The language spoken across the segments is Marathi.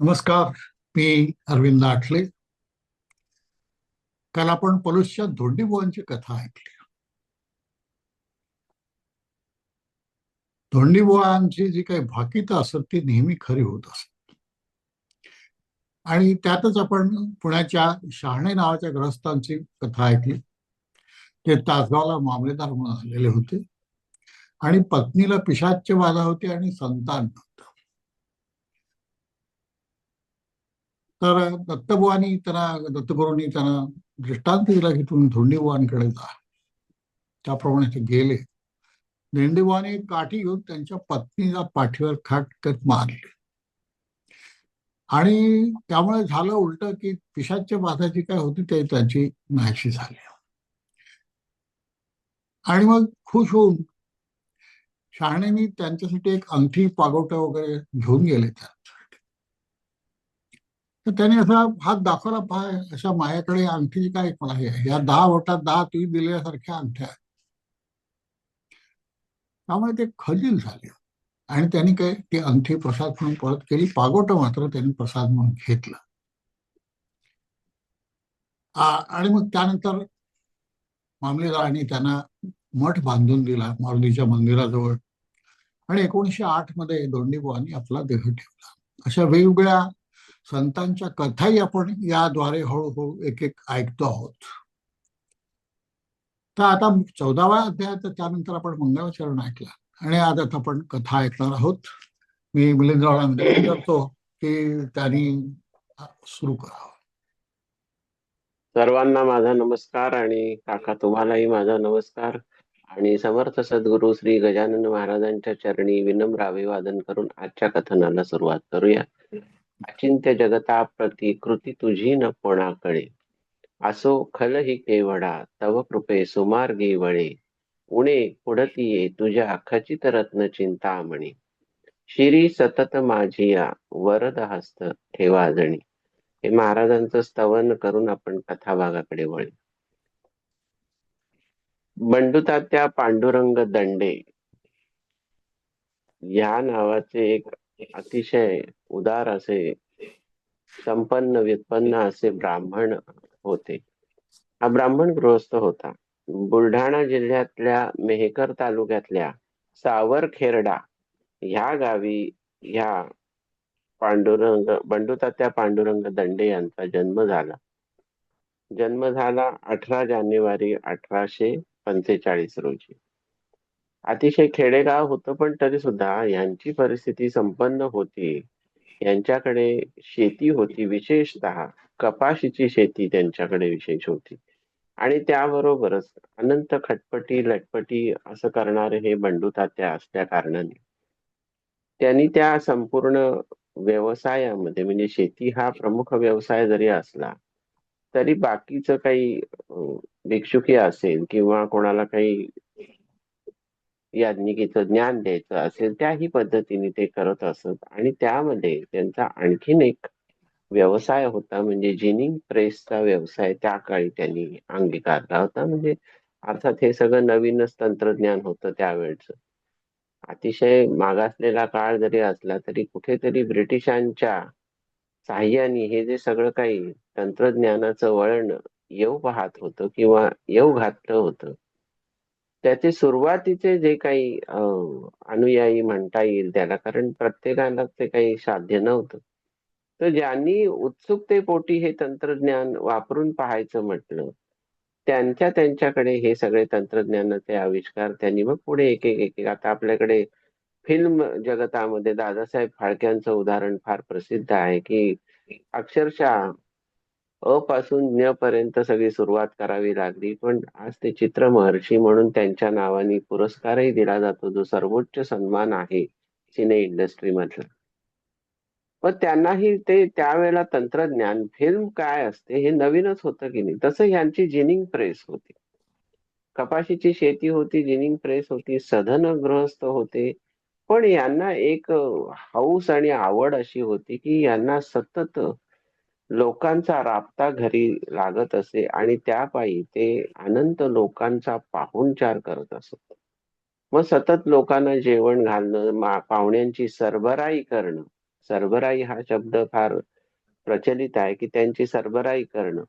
नमस्कार मी अरविंद आठले. काल आपण पलूसच्या धोंडीबुवांची कथा ऐकली. धोंडीबुवांची जी काही भाकीत असत ती नेहमी खरी होत असत. आणि त्यातच आपण पुण्याच्या शहाणे नावाच्या ग्रस्तांची कथा ऐकली. ते तासगावला मामलेदार म्हणून आलेले होते. आणि पत्नीला पिशाच्य बाधा होती आणि संतान नव्हतं तर दत्तबुवानी त्यांना दत्तगुरूंनी त्यांना दृष्टांत दिला की तुम्ही धोंडीबुवांकडे जा. त्याप्रमाणे ते गेले. धेंडेबुवाने काठी घेऊन त्यांच्या पत्नीला पाठीवर खाटकत मारले. आणि त्यामुळे झालं उलट की पिशाच्या बाधाची काय होती ते त्यांची नाशी झाली. आणि मग खुश होऊन शहाणेनी त्यांच्यासाठी एक अंगठी पागोटा वगैरे घेऊन गेले त्या. तर त्याने असा हात दाखवला पाय अशा मायाकडे अंगठीची काय मला आहे? या दहा वटात दहा ती दिल्यासारख्या अंगठ्या आहेत. त्यामुळे ते खजील झाले. आणि त्यांनी काय ती अंगठी प्रसाद म्हणून परत केली. पागोट मात्र त्यांनी प्रसाद म्हणून घेतलं. आणि मग त्यानंतर मामलेदारांनी त्यांना मठ बांधून दिला मारुतीच्या मंदिराजवळ. आणि एकोणीशे आठमध्ये दोंडीबुवांनी आपला देह ठेवला. अशा वेगवेगळ्या संतांच्या कथाही आपण याद्वारे हळूहळू एक एक ऐकतो आहोत. तर आता चौदाव्या अध्यायाचा त्यानंतर आपण मंगळाचरण ऐकला. आणि आज आता आपण कथा ऐकणार आहोत. मी मिलिंदरावला विनंती करतो की त्यांनी सुरू करावं सर्वांना माझा नमस्कार आणि काका तुम्हालाही माझा नमस्कार. आणि समर्थ सद्गुरू श्री गजानन महाराजांच्या चरणी विनम्र अभिवादन करून आजच्या कथनाला सुरुवात करूया. अचिंत्य जगता प्रती कृती तुझी न कोणाकडे. असो खल ही केवडा तव कृपे सुमार्गी वळे. उणे पुढती ये तुझ्या खचित रत्न चिंतामणी. शिरी सतत माझिया वरद हस्त ठेवा जणी. हे महाराजांचं स्तवन करून आपण कथा भागाकडे वळू. बंडुतात्या पांडुरंग दंडे. या नावाचे एक अतिशय उदार असे संपन्न व्युत्पन्न असे ब्राह्मण होते. हा ब्राह्मण गृहस्थ होता. बुलढाणा जिल्ह्यातल्या मेहकर तालुक्यातल्या सावरखेरडा ह्या गावी ह्या पांडुरंग बंडुतात्या पांडुरंग दंडे यांचा जन्म झाला. जन्म झाला अठरा जानेवारी अठराशे पंचेचाळीस रोजी. अतिशय खेडेगाव होतं पण तरी सुद्धा यांची परिस्थिती संपन्न होती. यांच्याकडे शेती होती विशेषतः. कपाशीची शेती त्यांच्याकडे विशेष होती. आणि त्याबरोबरच अनंत खटपटी लटपटी असं करणारे हे बंडुतात्या असल्या कारणाने. त्यांनी त्या संपूर्ण व्यवसायामध्ये म्हणजे शेती हा प्रमुख व्यवसाय जरी असला तरी बाकीचं काही भिक्षुकी असेल किंवा कोणाला काही याज्ञिकीचं ज्ञान द्यायचं असेल त्याही पद्धतीने ते करत असत. आणि त्यामध्ये त्यांचा आणखीन एक व्यवसाय होता म्हणजे जिनिंग प्रेसचा व्यवसाय. त्या काळी त्यांनी अंगीकारला होता. म्हणजे अर्थात हे सगळं नवीनच तंत्रज्ञान होतं त्यावेळचं. अतिशय मागासलेला काळ जरी असला तरी कुठेतरी ब्रिटिशांच्या साह्याने हे जे सगळं काही तंत्रज्ञानाचं वळण येऊ पाहत होतं किंवा येऊ घातलं होतं. त्याचे सुरुवातीचे जे काही अनुयायी म्हणता येईल त्याला कारण प्रत्येकाला ते काही साध्य नव्हतं. तर ज्यांनी उत्सुकतेपोटी हे तंत्रज्ञान वापरून पाहायचं म्हटलं त्यांच्या त्यांच्याकडे हे सगळे तंत्रज्ञानाचे आविष्कार त्यांनी मग पुढे एक एक एक आता आपल्याकडे फिल्म जगतामध्ये दादासाहेब फाळक्यांचं उदाहरण फार प्रसिद्ध आहे की अक्षरशः अ पासून ज्ञ पर्यंत सगळी सुरुवात करावी लागली पण आज ते चित्र महर्षी म्हणून त्यांच्या नावाने पुरस्कारही दिला जातो जो सर्वोच्च सन्मान आहे सिने इंडस्ट्री मधला पण त्यांनाही ते त्यावेळेला तंत्रज्ञान फिल्म काय असते हे नवीनच होतं की नाही? तसं यांची जिनिंग प्रेस होती. कपाशीची शेती होती जिनिंग प्रेस होती सधन गृहस्थ होते. पण यांना एक हौस आणि आवड अशी होती की यांना सतत लोकांचा राबता घरी लागत असे आणि त्यापायी ते अनंत लोकांचा पाहुणचार करत असत. मग सतत लोकांना जेवण घालणं पाहुण्यांची सरबराई करणं सरबराई हा शब्द फार प्रचलित आहे की त्यांची सरबराई करणं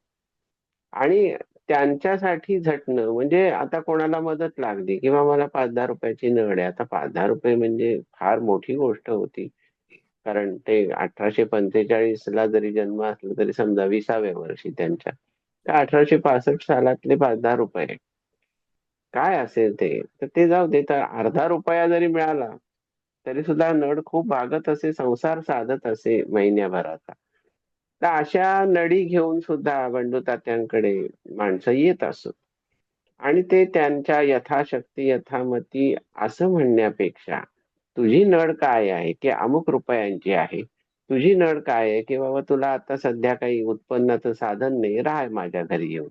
आणि त्यांच्यासाठी झटणं. म्हणजे आता कोणाला मदत लागली किंवा मला पाच दहा रुपयाची नड आहे आता पाच दहा रुपये म्हणजे फार मोठी गोष्ट होती. कारण ते अठराशे पंचेचाळीस ला जरी जन्म असला तरी समजा विसाव्या वर्षी त्यांच्या तर अठराशे पासष्ट सालातले पाच दहा रुपये काय असेल ते? तर ते जाऊ दे तर अर्धा रुपया जरी मिळाला तरी सुद्धा नड खूप भागत असे संसार साधत असे महिन्याभराचा. तर अशा नडी घेऊन सुद्धा बंडू तात्यांकडे माणसं येत असत. आणि ते त्यांच्या यथाशक्ती यथामती असं म्हणण्यापेक्षा तुझी नळ काय आहे? की अमुक रुपयांची आहे? तुझी नळ काय आहे? की बाबा तुला आता सध्या काही उत्पन्नाचं साधन नाही राह माझ्या घरी येऊन.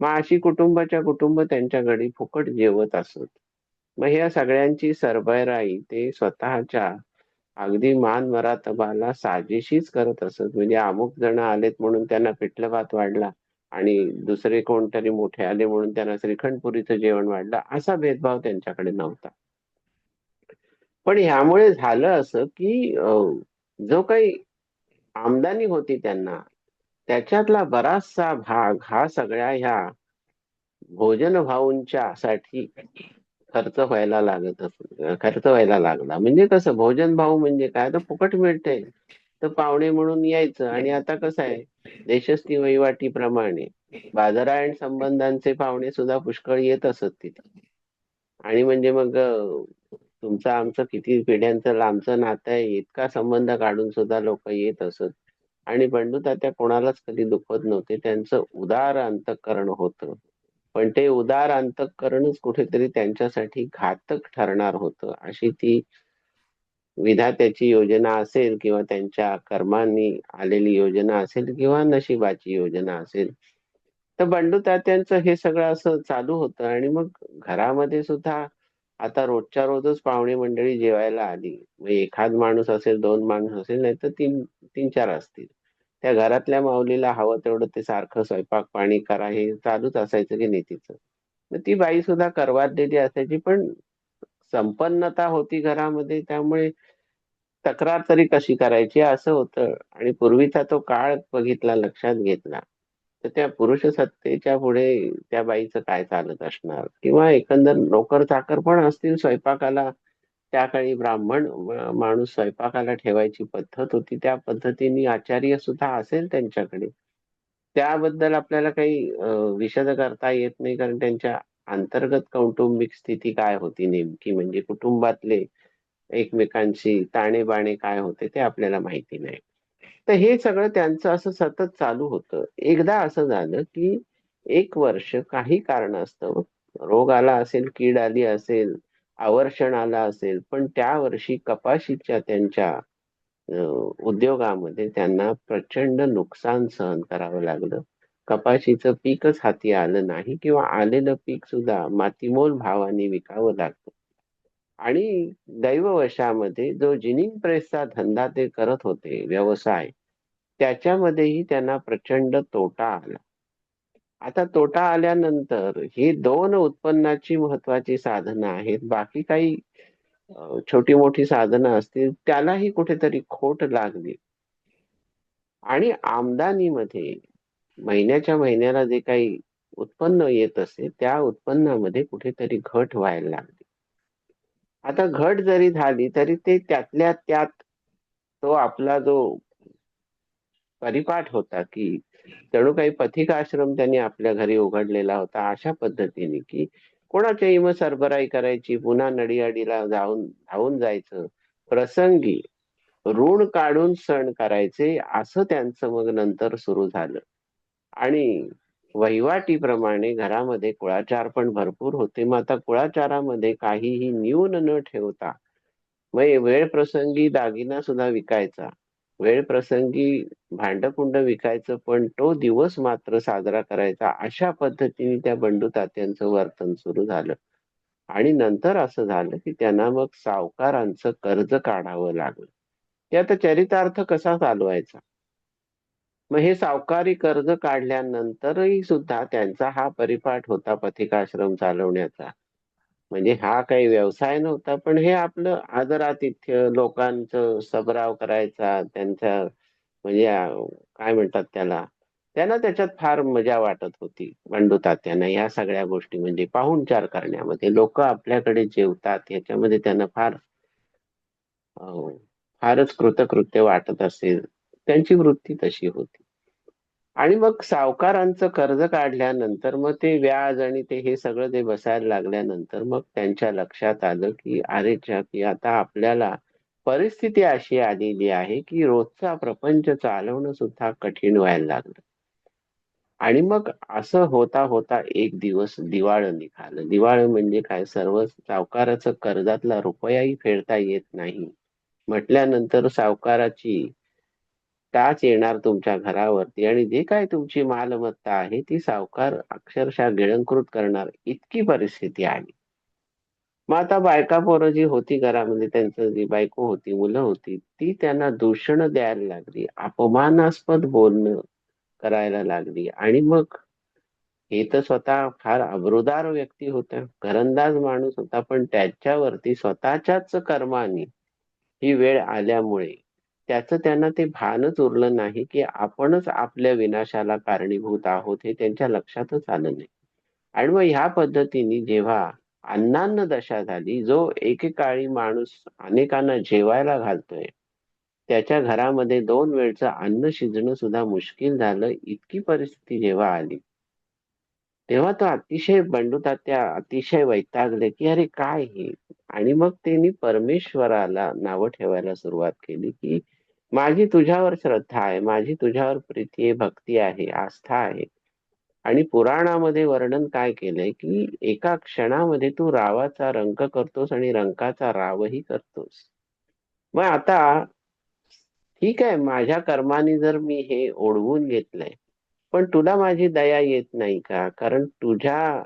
मग अशी कुटुंबाच्या कुटुंब त्यांच्या घरी फुकट जेवत असत. मग ह्या सगळ्यांची सरबराई ते स्वतःच्या अगदी मान मरातबाला साजेशीच करत असत. म्हणजे अमुक जण आलेत म्हणून त्यांना पिठलं भात वाढला आणि दुसरे कोणतरी मोठे आले म्हणून त्यांना श्रीखंडपुरीचं जेवण वाढलं असा भेदभाव त्यांच्याकडे नव्हता. पण ह्यामुळे झालं असं की जो काही आमदानी होती त्यांना त्याच्यातला बराचसा भाग हा सगळ्या ह्या भोजन भाऊंच्या साठी खर्च व्हायला लागत खर्च व्हायला लागला. म्हणजे कसं भोजन भाऊ म्हणजे काय? तर फुकट मिळते तर पाहुणे म्हणून यायचं. आणि आता कसं आहे देशस्ती वहिवाटीप्रमाणे बाजारायण संबंधांचे पाहुणे सुद्धा पुष्कळ येत असत तिथे. आणि म्हणजे मग तुमचं आमचं किती पिढ्यांचं लांबचं नातं आहे इतका संबंध काढून सुद्धा लोक येत असत. आणि बंडू तात्या कोणालाच कधी दुखत नव्हते. त्यांचं उदार अंतःकरण होतं. पण ते उदार अंतःकरणच कुठेतरी त्यांच्यासाठी घातक ठरणार होतं. अशी ती विधात्याची योजना असेल किंवा त्यांच्या कर्मांनी आलेली योजना असेल किंवा नशिबाची योजना असेल तर बंडू तात्यांचं हे सगळं असं चालू होतं. आणि मग घरामध्ये सुद्धा आता रोजच्या रोजच पाहुणे मंडळी जेवायला आली. मग एखाद माणूस असेल दोन माणूस असेल नाही तर तीन तीन चार असतील. त्या घरातल्या माऊलीला हवं तेवढं ते सारखं स्वयंपाक पाणी करा हे चालूच असायचं की नाही तिचं. मग ती बाई सुद्धा करवारलेली असायची पण संपन्नता होती घरामध्ये त्यामुळे तक्रार तरी कशी करायची असं होतं. आणि पूर्वीचा तो काळ बघितला लक्षात घेतला. तर त्या पुरुष सत्तेच्या पुढे त्या बाईचं काय चालत असणार? किंवा एकंदर नोकर चाकर पण असतील स्वयंपाकाला. त्या काळी ब्राह्मण माणूस स्वयंपाकाला ठेवायची पद्धत होती. त्या पद्धतीने आचार्य सुद्धा असेल त्यांच्याकडे. त्याबद्दल आपल्याला काही विषद करता येत नाही. कारण त्यांच्या अंतर्गत कौटुंबिक स्थिती काय होती नेमकी? म्हणजे कुटुंबातले एकमेकांशी ताणेबाणे काय होते ते आपल्याला माहिती नाही. तर हे सगळं त्यांचं असं सतत चालू होतं. एकदा असं झालं की एक वर्ष काही कारण असतं. रोग आला असेल कीड आली असेल आवर्षण आला असेल पण त्या वर्षी कपाशीच्या त्यांच्या उद्योगामध्ये त्यांना प्रचंड नुकसान सहन करावं लागलं. कपाशीचं पीकच हाती आलं नाही किंवा आलेलं पीक सुद्धा मातीमोल भावाने विकावं लागतं. आणि दैववशामध्ये जो जिनिंग प्रेसचा धंदा ते करत होते व्यवसाय त्याच्यामध्येही त्यांना प्रचंड तोटा आला. आता तोटा आल्यानंतर ही दोन उत्पन्नाची महत्वाची साधनं आहेत. बाकी काही छोटी मोठी साधनं असतील त्यालाही कुठेतरी खोट लागली. आणि आमदानीमध्ये महिन्याच्या महिन्याला जे काही उत्पन्न येत असे त्या उत्पन्नामध्ये कुठेतरी घट व्हायला लागली. आता घट जरी झाली तरी ते त्यातल्या त्यात तो आपला जो परिपाठ होता की जणू काही पथिक आश्रम त्यांनी आपल्या घरी उघडलेला होता अशा पद्धतीने की कोणाच्याही मग सरबराई करायची पुन्हा नडीअडीला जाऊन धावून जायचं प्रसंगी ऋण काढून सण करायचे असं त्यांचं मग नंतर सुरू झालं. आणि वहिवाटीप्रमाणे घरामध्ये कुळाचार पण भरपूर होते. मग आता कुळाचारामध्ये काहीही न्यून न ठेवता मग वेळ प्रसंगी दागिना सुद्धा विकायचा. वेळ प्रसंगी भांडकुंड विकायचं पण तो दिवस मात्र साजरा करायचा. अशा पद्धतीने त्या बंडू तात्यांचं वर्तन सुरू झालं. आणि नंतर असं झालं की त्यांना मग सावकारांचं कर्ज काढावं लागलं. ते आता चरितार्थ कसा चालवायचा? मग हे सावकारी कर्ज काढल्यानंतरही सुद्धा त्यांचा हा परिपाठ होता पथिकाश्रम चालवण्याचा. म्हणजे हा काही व्यवसाय नव्हता पण हे आपलं आदरातिथ्य लोकांचं सबराव करायचा त्यांच्या म्हणजे काय म्हणतात त्याला त्यांना त्याच्यात फार मजा वाटत होती बंडू तात्यांना. या सगळ्या गोष्टी म्हणजे पाहुणचार करण्यामध्ये. लोक आपल्याकडे जेवतात याच्यामध्ये त्यांना फार फारच कृतकृत्य वाटत असेल. त्यांची वृत्ती तशी होती. आणि मग सावकारांचं कर्ज काढल्यानंतर मग ते व्याज आणि ते हे सगळं ते बसायला लागल्यानंतर मग त्यांच्या लक्षात आलं की अरे च्या की आता आपल्याला परिस्थिती अशी आलेली आहे की रोजचा प्रपंच चालवणं सुद्धा कठीण व्हायला लागलं. आणि मग असं होता होता एक दिवस दिवाळं निघालं. दिवाळं म्हणजे काय? सर्व सावकाराचं कर्जातला रुपयाही फेडता येत नाही. म्हटल्यानंतर सावकाराची टाच येणार तुमच्या घरावरती आणि जे काय तुमची मालमत्ता आहे ती सावकार अक्षरशः गिळंकृत करणार इतकी परिस्थिती आली. मग आता बायका पोरं जी होती घरामध्ये त्यांचं जी बायको होती मुलं होती ती त्यांना दूषण द्यायला लागली अपमानास्पद बोलणं करायला लागली आणि मग हे तर स्वतः फार अब्रुदार व्यक्ती होत्या. घरंदाज माणूस होता पण त्याच्यावरती स्वतःच्याच कर्माने ही वेळ आल्यामुळे त्याचं त्यांना ते भानच उरलं नाही की आपणच आपल्या विनाशाला कारणीभूत आहोत हे त्यांच्या लक्षातच आलं नाही. आणि मग ह्या पद्धतीने जेव्हा अन्नान्न दशा झाली जो एकेकाळी माणूस अनेकांना जेवायला घालतोय त्याच्या घरामध्ये दोन वेळचं अन्न शिजणं सुद्धा मुश्किल झालं इतकी परिस्थिती जेव्हा आली तेव्हा तो अतिशय बंडू तात्या अतिशय वैतागले की अरे काय हे? आणि मग त्यांनी परमेश्वराला नावं ठेवायला सुरुवात केली की माझी तुझ्यावर श्रद्धा आहे माझी तुझ्यावर प्रीती आहे भक्ती आहे आस्था आहे. आणि पुराणामध्ये वर्णन काय केलंय की एका क्षणामध्ये तू रावाचा रंग करतोस आणि रंकाचा रावही करतोस. मग आता ठीक आहे माझ्या कर्माने जर मी हे ओढवून घेतलंय पण तुला माझी दया येत नाही का? कारण तुझ्या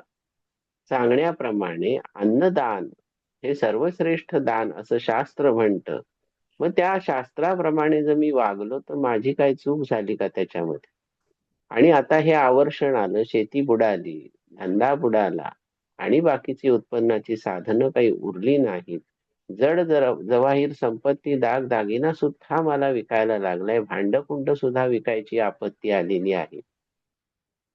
सांगण्याप्रमाणे अन्नदान हे सर्वश्रेष्ठ दान असं शास्त्र म्हणतं. मग त्या शास्त्राप्रमाणे जर मी वागलो तर माझी काय चूक झाली का त्याच्यामध्ये? आणि आता हे आवर्षण आलं शेती बुडाली धंदा बुडाला आणि बाकीची उत्पन्नाची साधनं काही उरली नाहीत. जड जर जवाहीर संपत्ती दाग दागिना सुद्धा मला विकायला लागलाय. भांडकुंड सुद्धा विकायची आपत्ती आलेली आहे.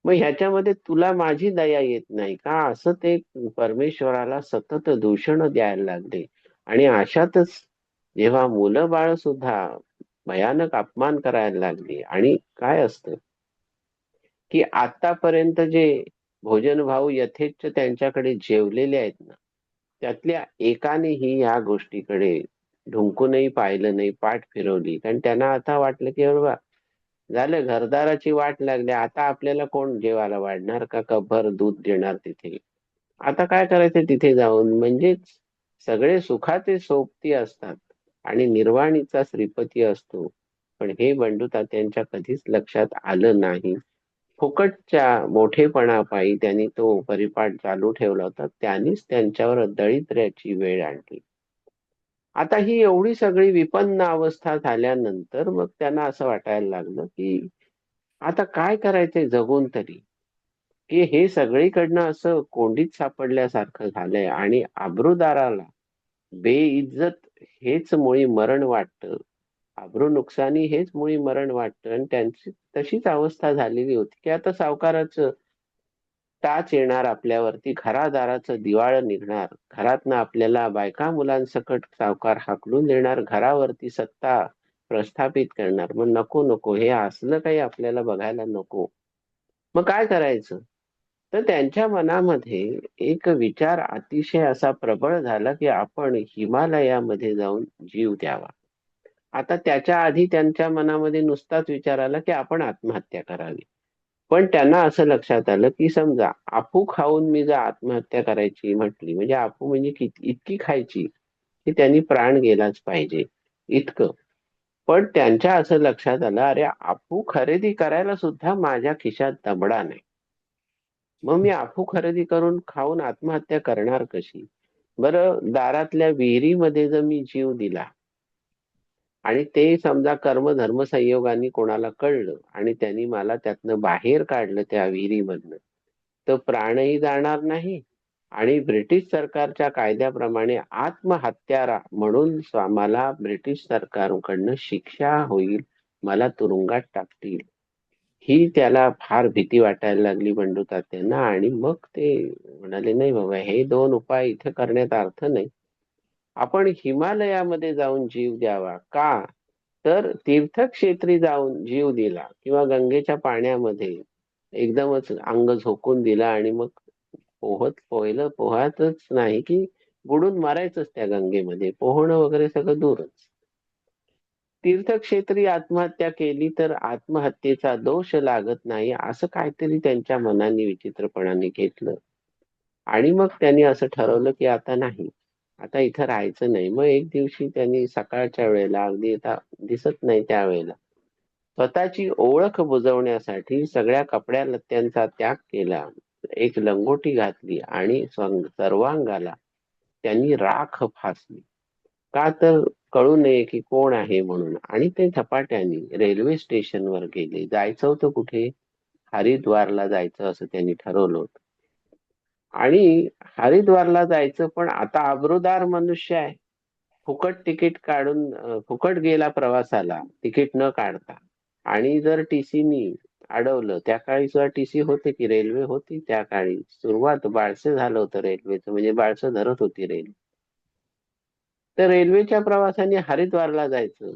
मग ह्याच्यामध्ये तुला माझी दया येत नाही का? असं ते परमेश्वराला सतत दूषण द्यायला लागले. आणि अशातच जेव्हा मुलं बाळ सुद्धा भयानक अपमान करायला लागली. आणि काय असतं? की आतापर्यंत जे भोजन भाऊ यथेच्छ त्यांच्याकडे जेवलेले आहेत ना त्यातल्या एकानेही या गोष्टीकडे ढुंकूनही पाहिलं नाही पाठ फिरवली. कारण त्यांना आता वाटलं की बाबा झालं घरदाराची वाट लागली. आता आपल्याला कोण जेवायला वाढणार का? कपभर दूध देणार तिथे. आता काय करायचं तिथे जाऊन? म्हणजेच सगळे सुखाचे सोबती असतात आणि निर्वाणीचा श्रीपती असतो. पण हे बंडू तात्यांच्या कधीच लक्षात आलं नाही. फुकटच्या मोठेपणापायी त्यांनी तो परिपाठ चालू ठेवला होता. त्यांनीच त्यांच्यावर दळिद्र्याची वेळ आणली. आता ही एवढी सगळी विपन्न अवस्था झाल्यानंतर मग त्यांना असं वाटायला लागलं की आता काय करायचंय जगून तरी? की हे सगळीकडनं असं कोंडीत सापडल्यासारखं झालंय आणि आबरूदाराला बेइज्जत हेच मुळी मरण वाटतं. आब्रू नुकसानी हेच मुळी मरण वाटतं आणि त्यांची तशीच अवस्था झालेली होती. की आता सावकाराचं टाच येणार आपल्यावरती घरादाराचं दिवाळ निघणार. घरातनं आपल्याला बायका मुलांसकट सावकार हाकलून देणार घरावरती सत्ता प्रस्थापित करणार. मग नको नको हे असलं काही आपल्याला बघायला नको. मग काय करायचं? तर त्यांच्या मनामध्ये एक विचार अतिशय असा प्रबळ झाला की आपण हिमालयामध्ये जाऊन जीव द्यावा. आता त्याच्या आधी त्यांच्या मनामध्ये नुसताच विचार आला की आपण आत्महत्या करावी. पण त्यांना असं लक्षात आलं की समजा आपू खाऊन मी जर आत्महत्या करायची म्हटली म्हणजे आपू म्हणजे इतकी खायची की त्यांनी प्राण गेलाच पाहिजे इतकं. पण त्यांच्या असं लक्षात आलं अरे आपू खरेदी करायला सुद्धा माझ्या खिशात दमडा नाही. मग मी आपू खरेदी करून खाऊन आत्महत्या करणार कशी? बरं दारातल्या विहिरीमध्ये जर मी जीव दिला आणि ते समजा कर्म धर्म संयोगाने कोणाला कळलं आणि त्यांनी मला त्यातनं बाहेर काढलं त्या विहिरीमधनं तर प्राणही जाणार नाही आणि ब्रिटिश सरकारच्या कायद्याप्रमाणे आत्महत्यारा म्हणून मला ब्रिटिश सरकारकडनं शिक्षा होईल मला तुरुंगात टाकतील. ही त्याला फार भीती वाटायला लागली बंडू तात्यांना आणि मग ते म्हणाले नाही बाबा हे दोन उपाय इथे करण्यात अर्थ नाही. आपण हिमालयामध्ये जाऊन जीव द्यावा. का? तर तीर्थक्षेत्री जाऊन जीव दिला किंवा गंगेच्या पाण्यामध्ये एकदमच अंग झोकून दिला आणि मग पोहत पोहलं पोहतच नाही की बुडून मारायचंच त्या गंगेमध्ये. पोहणं वगैरे सगळं दूरच. तीर्थक्षेत्री आत्महत्या केली तर आत्महत्येचा दोष लागत नाही असं काहीतरी त्यांच्या मनाने विचित्रपणाने घेतलं. आणि मग त्यांनी असं ठरवलं की आता नाही. आता इथं राहायचं नाही. मग एक दिवशी त्यांनी सकाळच्या वेळेला अगदी आता दिसत नाही त्यावेळेला स्वतःची ओळख बुजवण्यासाठी सगळ्या कपड्या लत्त्यांचा त्याग केला. एक लंगोटी घातली आणि सर्वांगाला त्यांनी राख फासली. का तर कळू नये की कोण आहे म्हणून. आणि ते झपाट्याने रेल्वे स्टेशनवर गेले. जायचं होतं कुठे? हरिद्वारला जायचं असं त्यांनी ठरवलं होतं. आणि हरिद्वारला जायचं पण आता अब्रुदार मनुष्य आहे. फुकट तिकीट काढून फुकट गेला प्रवासाला तिकीट न काढता. आणि जर टीसीनी अडवलं त्या काळी सुद्धा टीसी होते की रेल्वे होती? त्या काळी सुरुवात बाळसं झालं होतं रेल्वेचं म्हणजे बाळसं धरत होती रेल्वे तर रेल्वेच्या प्रवासाने हरिद्वारला जायचं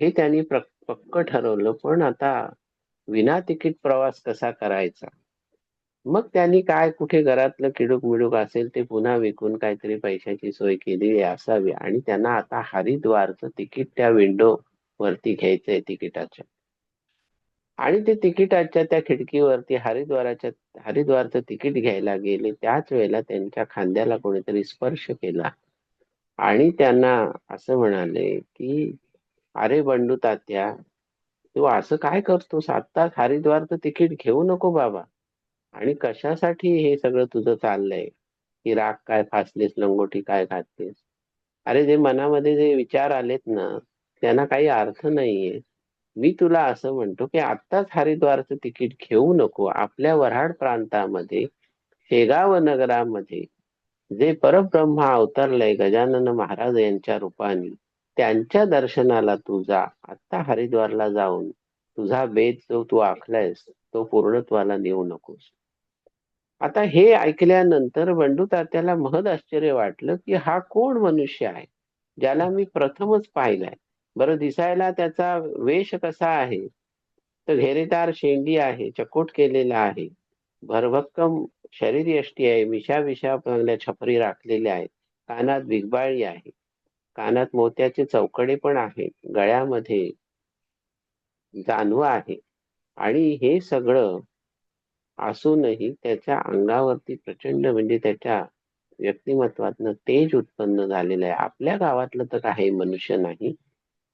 हे त्यांनी पक्क ठरवलं. पण आता विना तिकीट प्रवास कसा करायचा? मग त्यांनी काय कुठे घरातलं किडूक मिडूक असेल ते पुन्हा विकून काहीतरी पैशाची सोय केली असावी. आणि त्यांना आता हरिद्वारचं तिकीट त्या विंडो वरती घ्यायचंय तिकिटाच्या. आणि ते तिकिटाच्या त्या खिडकीवरती हरिद्वाराच्या हरिद्वारचं तिकीट घ्यायला गेले त्याच वेळेला त्यांच्या खांद्याला कोणीतरी स्पर्श केला. आणि त्यांना असं म्हणाले की अरे बंडू तात्या तू असं काय करतोस? आत्ताच हरिद्वारचं तिकीट घेऊ नको बाबा. आणि कशासाठी हे सगळं तुझं चाललंय? की राग काय फासलीस लंगोटी काय घातलीस अरे जे मनामध्ये जे विचार आलेत ना त्यांना काही अर्थ नाहीये. मी तुला असं म्हणतो की आत्ताच हरिद्वारचं तिकीट घेऊ नको. आपल्या वऱ्हाड प्रांतामध्ये शेगाव नगरामध्ये जे परब्रह्म अवतरलंय गजानन महाराज यांच्या रूपाने त्यांच्या दर्शनाला तू जा. आत्ता हरिद्वारला जाऊन तुझा बेत जो तू आखलायस तो पूर्णत्वाला नेऊ नकोस. आता हे ऐकल्यानंतर बंडू तात्याला महद आश्चर्य वाटलं की हा कोण मनुष्य आहे? ज्याला मी प्रथमच पाहिलाय. बरं दिसायला त्याचा वेश कसा आहे? तर घेरेदार शेंडी आहे चकोट केलेला आहे. भरभक्कम शरीर यष्टी आहे मिशा विशा चांगल्या छपरी राखलेल्या आहेत. कानात बिगबाळी आहे. कानात मोत्याचे चौकडे पण आहेत गळ्यामध्ये जानवं आहे. आणि हे सगळं असूनही त्याच्या अंगावरती प्रचंड म्हणजे त्याच्या व्यक्तिमत्वातनं तेज उत्पन्न झालेलं आहे. आपल्या गावातलं तर काही मनुष्य नाही.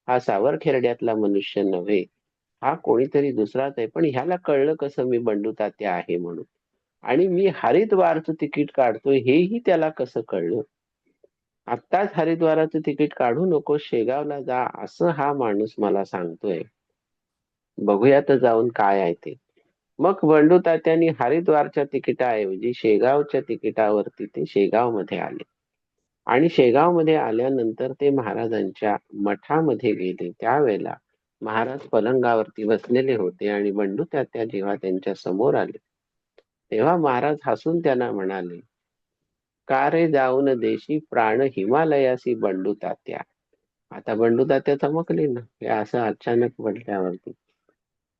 हा सावरखेरड्यातला मनुष्य नव्हे. हा कोणीतरी दुसराच आहे. पण ह्याला कळलं कसं मी बंडू तात्या आहे म्हणून? आणि मी हरिद्वारचं तिकीट काढतोय हेही त्याला कसं कळलं? आत्ताच हरिद्वाराचं तिकीट काढू नको शेगावला जा असं हा माणूस मला सांगतोय. बघूया तर जाऊन काय आहे ते. मग बंडू तात्यांनी हरिद्वारच्या तिकिटाऐवजी शेगावच्या तिकिटावरती ते शेगावमध्ये आले. आणि शेगावमध्ये आल्यानंतर ते महाराजांच्या मठामध्ये गेले. त्यावेळेला महाराज पलंगावरती बसलेले होते आणि बंडू तात्या जेव्हा त्यांच्यासमोर आले तेव्हा महाराज हसून त्यांना म्हणाले का रे जाऊन देशी प्राण हिमालयासी बंडू तात्या आता बंडू तात्या चमकले ना? हे असं अचानक म्हटल्यावरती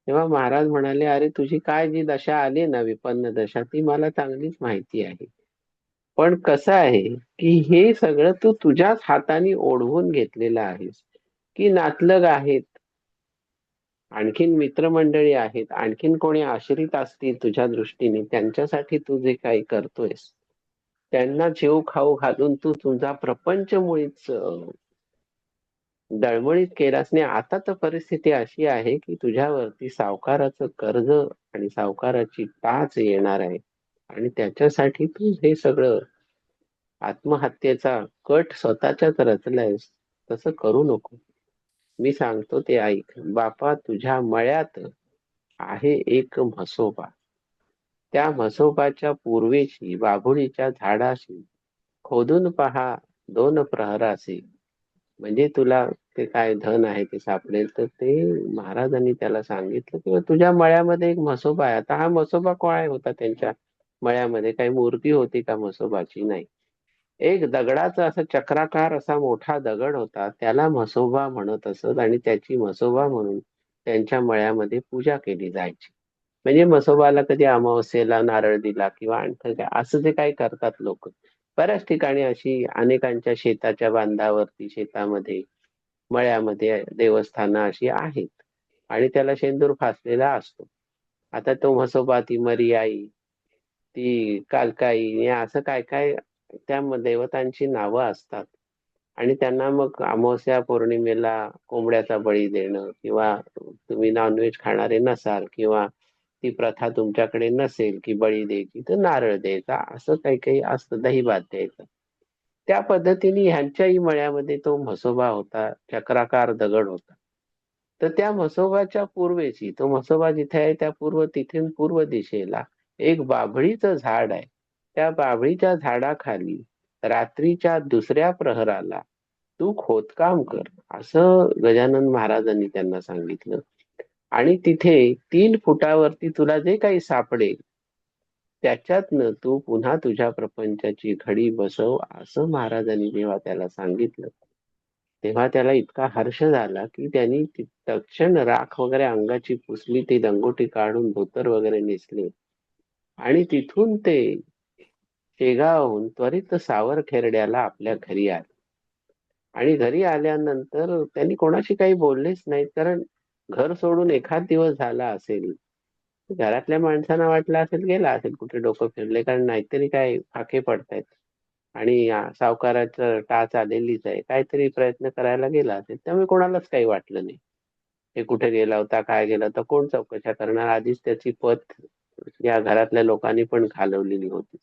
तेव्हा महाराज म्हणाले अरे तुझी काय जी दशा आली ना विपन्न दशा ती मला चांगलीच माहिती आहे. पण कसं आहे की हे सगळं तू तुझ्याच हाताने ओढवून घेतलेलं आहेस. की नातलग आहेत आणखीन मित्रमंडळी आहेत आणखीन कोणी आश्रित असतील तुझ्या दृष्टीने त्यांच्यासाठी तू जे काही करतोयस त्यांना जीव खाऊ घालून तू तुझा प्रपंच मुळीच डळमळीत केलास नाही आता तर परिस्थिती अशी आहे की तुझ्यावरती सावकाराचं कर्ज आणि सावकाराची टाच येणार आहे. आणि त्याच्यासाठी तू हे सगळं आत्महत्येचा कट स्वतःच्याच रचलायस तसं करू नको. मी सांगतो ते ऐक. बापा तुझ्या मळ्यात आहे एक म्हसोबा. त्या म्हसोबाच्या पूर्वेशी बाभुळीच्या झाडाशी खोदून पहा दोन प्रहरासी. म्हणजे तुला ते काय धन आहे ते सापडेल तर ते महाराजांनी त्याला सांगितलं. किंवा तुझ्या मळ्यामध्ये एक म्हसोबा आहे. आता हा म्हसोबा काय होता त्यांच्या मळ्यामध्ये? काही मूर्ती होती का म्हसोबाची? नाही. एक दगडाचा असा चक्राकार असा मोठा दगड होता. त्याला म्हसोबा म्हणत असत आणि त्याची म्हसोबा म्हणून त्यांच्या मळ्यामध्ये पूजा केली जायची. म्हणजे म्हसोबाला कधी अमावस्येला नारळ दिला किंवा आणखं काय? असं जे काही करतात लोक. बऱ्याच ठिकाणी अशी अनेकांच्या शेताच्या बांधावरती शेतामध्ये मळ्यामध्ये देवस्थानं अशी आहेत. आणि त्याला शेंदूर फासलेला असतो. आता तो म्हसोबा ती मरियाई ती कालकाई या असं काय काय त्या देवतांची नावं असतात. आणि त्यांना मग अमावस्या पौर्णिमेला कोंबड्याचा बळी देणं किंवा तुम्ही नॉनव्हेज खाणारे नसाल किंवा ती प्रथा तुमच्याकडे नसेल की बळी द्यायची तर नारळ द्यायचा असं काही काही असतं दहीभात द्यायचं. त्या पद्धतीने ह्यांच्याही मळ्यामध्ये तो म्हसोबा होता चक्राकार दगड होता. तर त्या म्हसोबाच्या पूर्वेची तो म्हसोबा जिथे आहे त्या पूर्व तिथून पूर्व दिशेला एक बाभळीचं झाड आहे. त्या बाभळीच्या झाडाखाली रात्रीच्या दुसऱ्या प्रहराला तू खोदकाम कर असं गजानन महाराजांनी त्यांना सांगितलं. आणि तिथे तीन फुटावरती तुला जे काही सापडेल त्याच्यातनं तू पुन्हा तुझ्या प्रपंचाची घडी बसव असं महाराजांनी जेव्हा त्याला सांगितलं तेव्हा त्याला इतका हर्ष झाला की त्यांनी तक्षण राख वगैरे अंगाची पुसली ती दंगोटी काढून धोतर वगैरे नेसले. आणि तिथून ते शेगावहून त्वरित सावरखेरड्याला आपल्या घरी आले. आणि घरी आल्यानंतर त्यांनी कोणाशी काही बोललेच नाही कारण घर सोडून एखाद दिवस झाला असेल घरातल्या माणसांना वाटलं असेल गेला असेल कुठे डोकं फिरले कारण नाहीतरी काय फाके पडतायत. आणि सावकाराचं टाच आलेलीच आहे. काहीतरी प्रयत्न करायला गेला असेल त्यामुळे कोणालाच काही वाटलं नाही. हे कुठे गेला होता काय गेला होता कोण चौकशा करणार? आधीच त्याची पत या घरातल्या लोकांनी पण घालवलेली होती.